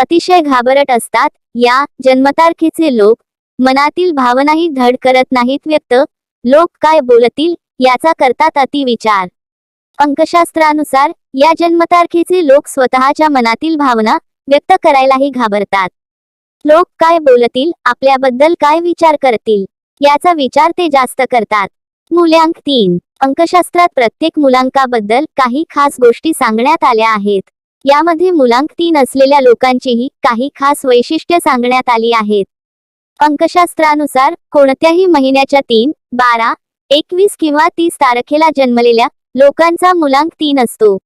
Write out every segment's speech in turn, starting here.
अतिशय घाबरट असतात. या जन्मतारखेचे लोक मनातील भावनाही धड करत नाहीत व्यक्त. लोक काय बोलतील याचा करतात अतिविचार. अंकशास्त्रानुसार या जन्मतारखेचे लोक स्वतःच्या मनातील भावना व्यक्त करायलाही घाबरतात. लोक काय बोलतील आपल्याबद्दल काय विचार करतील याचा विचार ते जास्त करतात. मूल्यांक तीन. अंकशास्त्रात प्रत्येक मुलांकाबद्दल काही खास गोष्टी सांगण्यात आल्या आहेत. यामध्ये मुलांक तीन असलेल्या लोकांचीही काही खास वैशिष्ट्य सांगण्यात आली आहेत. अंकशास्त्रानुसार कोणत्याही महिन्याच्या तीन बारा एकवीस किंवा तीस तारखेला जन्मलेल्या लोकांचा मुलांक तीन असतो.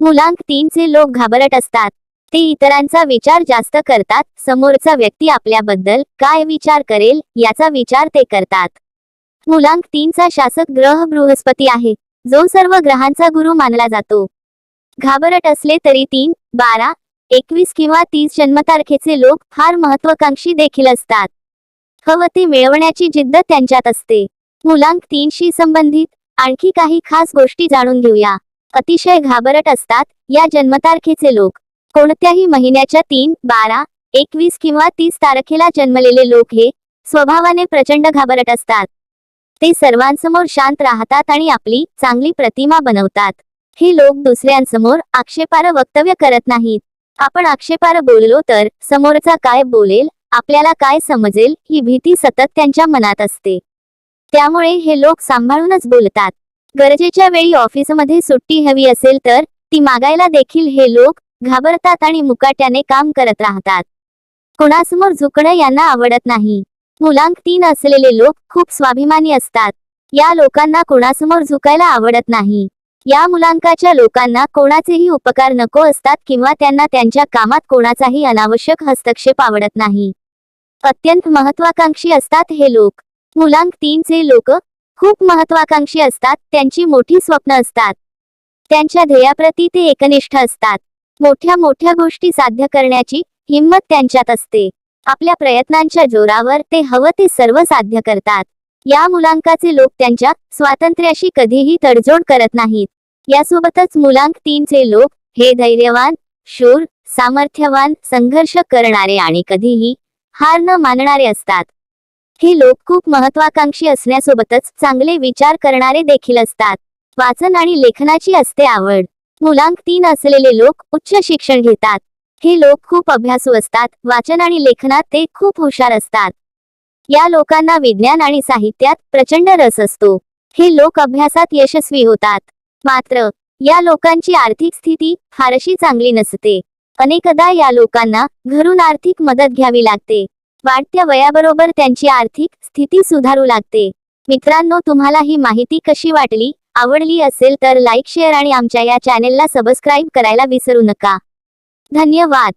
मुलांक तीनचे लोक घाबरट असतात ते इतरांचा विचार जास्त करतात समोरचा व्यक्ती आपल्याबद्दल काय विचार करेल याचा विचार ते करतात. मुलांक तीनचा शासक ग्रह बृहस्पती आहे जो सर्व ग्रहांचा गुरु मानला जातो. घाबरट असले तरी तीन बारा एकवीस किंवा तीस जन्मतारखेचे लोक फार महत्वाकांक्षी देखील असतात. हवं ते मिळवण्याची जिद्द त्यांच्यात असते. मुलांक तीनशी संबंधित आणखी काही खास गोष्टी जाणून घेऊया. अतिशय घाबरट असतात या जन्मतारखेचे लोक. कोणत्याही महिन्याच्या तीन बारा एकवीस किंवा तीस तारखेला जन्मलेले लोक हे स्वभावाने प्रचंड घाबरट असतात. ते सर्वांसमोर शांत राहतात आणि आपली चांगली प्रतिमा बनवतात. ही लोक दुसऱ्यांसमोर आक्षेपार वक्तव्य करत नाहीत. आपण आक्षेपार बोललो तर समोरचा काय बोलेल आपल्याला काय समजेल ही भीती सतत त्यांच्या मनात असते. त्यामुळे हे लोक सांभाळूनच बोलतात. गरजेच्या वेळी ऑफिसमध्ये सुट्टी हवी असेल तर ती मागायला देखील हे लोक घाबरतात आणि मुकाट्याने काम करत राहतात. कोणासमोर झुकणं यांना आवडत नाही. मुलांक तीन असलेले लोक खूप स्वाभिमानी असतात. या लोकांना कोणासमोर झुकायला आवडत नाही. या मुलांकाच्या लोकांना कोणाचेही उपकार नको असतात किंवा त्यांना त्यांच्या कामात कोणाचाही अनावश्यक हस्तक्षेप आवडत नाही. अत्यंत महत्वाकांक्षी असतात हे लोक. मुलांक तीनचे लोक खूप महत्वाकांक्षी असतात त्यांची मोठी स्वप्न असतात. त्यांच्या ध्येयाप्रती ते एकनिष्ठ असतात. मोठ्या मोठ्या गोष्टी साध्य करण्याची हिंमत त्यांच्यात असते. आपल्या प्रयत्नांच्या जोरावर ते हवं ते सर्व साध्य करतात. या मुलांकाचे लोक त्यांच्या स्वातंत्र्याशी कधीही तडजोड करत नाहीत. यासोबतच मुलांक तीनचे लोक हे धैर्यवान शूर सामर्थ्यवान संघर्ष करणारे आणि कधीही हार न मानणारे असतात. हे लोक खूप महत्वाकांक्षी असण्यासोबतच चांगले विचार करणारे देखील असतात. वाचन आणि लेखनाची असते आवड. मुलांक तीन असलेले लोक उच्च शिक्षण घेतात. हे लोक खूप अभ्यासू असतात. वाचन आणि लेखनात ते खूप हुशार असतात. या लोकांना विज्ञान आणि साहित्यात प्रचंड रस असतो. हे लोक अभ्यासात यशस्वी होतात. मात्र या लोकांची आर्थिक स्थिती फारशी चांगली नसते. अनेकदा या लोकांना घरून आर्थिक मदत घ्यावी लागते. वाढत्या वयाबरोबर त्यांची आर्थिक स्थिती सुधारू लागते. मित्रांनो तुम्हाला ही माहिती कशी वाटली आवडली असेल तर लाईक शेअर आणि आमच्या या चॅनेलला सबस्क्राईब करायला विसरू नका. धन्यवाद.